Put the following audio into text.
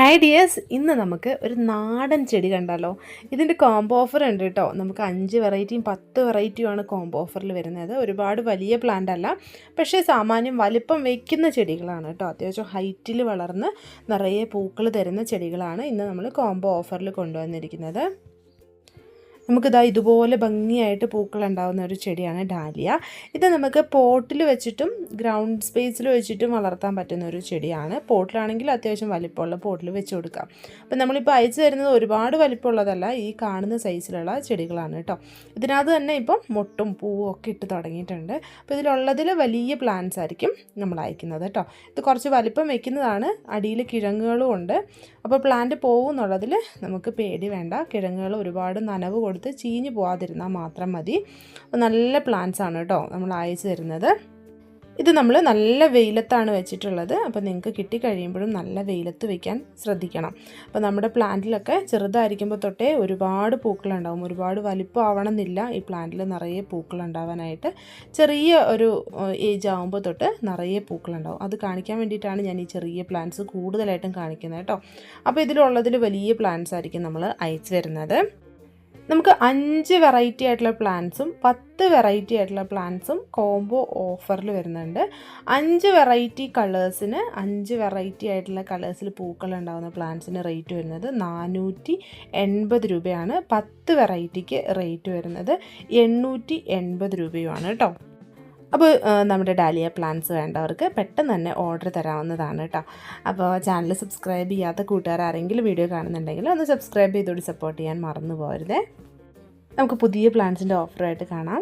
Hi dears ഇന്ന് നമുക്ക് ഒരു നാടൻ ചെടി കണ്ടാലോ? ഇതിന്റെ കോംബോ ഓഫർ ഉണ്ട് കേട്ടോ. നമുക്ക് അഞ്ച് വെറൈറ്റിയും പത്ത് വെറൈറ്റിയുമാണ് കോംബോ ഓഫറിൽ വരുന്നത്. ഒരുപാട് വലിയ പ്ലാന്റ് അല്ല. പക്ഷേ സാമാന്യം വലിപ്പം വയ്ക്കുന്ന ചെടികളാണ് കേട്ടോ. അത്യാവശ്യം ഹൈറ്റിൽ വളർന്ന് നിറയെ പൂക്കൾ തരുന്ന ചെടികളാണ് ഇന്ന് നമ്മൾ കോംബോ ഓഫറിൽ കൊണ്ടുവന്നിരിക്കുന്നത്. നമുക്കിതാ ഇതുപോലെ ഭംഗിയായിട്ട് പൂക്കൾ ഉണ്ടാകുന്ന ഒരു ചെടിയാണ് ഡാലിയ. ഇത് നമുക്ക് പോട്ടിൽ വെച്ചിട്ടും ഗ്രൗണ്ട് സ്പേസിൽ വെച്ചിട്ടും വളർത്താൻ പറ്റുന്ന ഒരു ചെടിയാണ്. പോട്ടിലാണെങ്കിൽ അത്യാവശ്യം വലിപ്പമുള്ള പോട്ടിൽ വെച്ച് കൊടുക്കാം. അപ്പം നമ്മളിപ്പോൾ അയച്ചു തരുന്നത് ഒരുപാട് വലിപ്പമുള്ളതല്ല ഈ കാണുന്ന സൈസിലുള്ള ചെടികളാണ് കേട്ടോ. ഇതിനകത്ത് തന്നെ ഇപ്പം മൊട്ടും പൂവും ഒക്കെ ഇട്ട് തുടങ്ങിയിട്ടുണ്ട്. അപ്പോൾ ഇതിലുള്ളതിൽ വലിയ പ്ലാന്റ്സ് ആയിരിക്കും നമ്മൾ അയക്കുന്നത് കേട്ടോ. ഇത് കുറച്ച് വലിപ്പം വെക്കുന്നതാണ് അടിയിൽ കിഴങ്ങുകളും ഉണ്ട്. അപ്പോൾ പ്ലാന്റ് പോകും എന്നുള്ളതിൽ നമുക്ക് പേടി വേണ്ട. കിഴങ്ങുകൾ ഒരുപാട് നനവ് കൊടുത്ത് ചീഞ്ഞ് പോകാതിരുന്നാൽ മാത്രം മതി. നല്ല പ്ലാന്റ്സ് ആണ് കേട്ടോ നമ്മൾ അയച്ചു തരുന്നത്. ഇത് നമ്മൾ നല്ല വെയിലത്താണ് വെച്ചിട്ടുള്ളത്. അപ്പോൾ നിങ്ങൾക്ക് കിട്ടിക്കഴിയുമ്പോഴും നല്ല വെയിലത്ത് വെക്കാൻ ശ്രദ്ധിക്കണം. അപ്പോൾ നമ്മുടെ പ്ലാന്റിലൊക്കെ ചെറുതായിരിക്കുമ്പോൾ തൊട്ടേ ഒരുപാട് പൂക്കളുണ്ടാവും. ഒരുപാട് വലിപ്പം ആവണമെന്നില്ല ഈ പ്ലാന്റിൽ നിറയെ പൂക്കളുണ്ടാവാനായിട്ട്. ചെറിയ ഒരു ഏജ് ആകുമ്പോൾ തൊട്ട് നിറയെ പൂക്കളുണ്ടാവും. അത് കാണിക്കാൻ വേണ്ടിയിട്ടാണ് ഞാൻ ഈ ചെറിയ പ്ലാന്റ്സ് കൂടുതലായിട്ടും കാണിക്കുന്നത് കേട്ടോ അപ്പോൾ ഇതിലുള്ളതിൽ വലിയ പ്ലാന്റ്സ് ആയിരിക്കും നമ്മൾ അയച്ചു വരുന്നത് നമുക്ക് അഞ്ച് വെറൈറ്റി ആയിട്ടുള്ള പ്ലാന്റ്സും പത്ത് വെറൈറ്റി ആയിട്ടുള്ള പ്ലാന്റ്സും കോംബോ ഓഫറിൽ വരുന്നുണ്ട്. അഞ്ച് വെറൈറ്റി കളേഴ്സിന് അഞ്ച് വെറൈറ്റി ആയിട്ടുള്ള കളേഴ്സിൽ പൂക്കൾ ഉണ്ടാകുന്ന പ്ലാന്റ്സിന് റേറ്റ് വരുന്നത് നാനൂറ്റി എൺപത് രൂപയാണ്. പത്ത് വെറൈറ്റിക്ക് റേറ്റ് വരുന്നത് എണ്ണൂറ്റി എൺപത് രൂപയുമാണ് കേട്ടോ അപ്പോൾ നമ്മുടെ ഡാലിയ പ്ലാന്റ്സ് വേണ്ടവർക്ക് പെട്ടെന്ന് തന്നെ ഓർഡർ തരാവുന്നതാണ് കേട്ടോ അപ്പോൾ ചാനൽ സബ്സ്ക്രൈബ് ചെയ്യാത്ത കൂട്ടുകാർ ആരെങ്കിലും വീഡിയോ കാണുന്നുണ്ടെങ്കിൽ ഒന്ന് സബ്സ്ക്രൈബ് ചെയ്തോടി സപ്പോർട്ട് ചെയ്യാൻ മറന്നു പോരുതേ നമുക്ക് പുതിയ പ്ലാന്റ്സിന്റെ ഓഫറായിട്ട് കാണാം.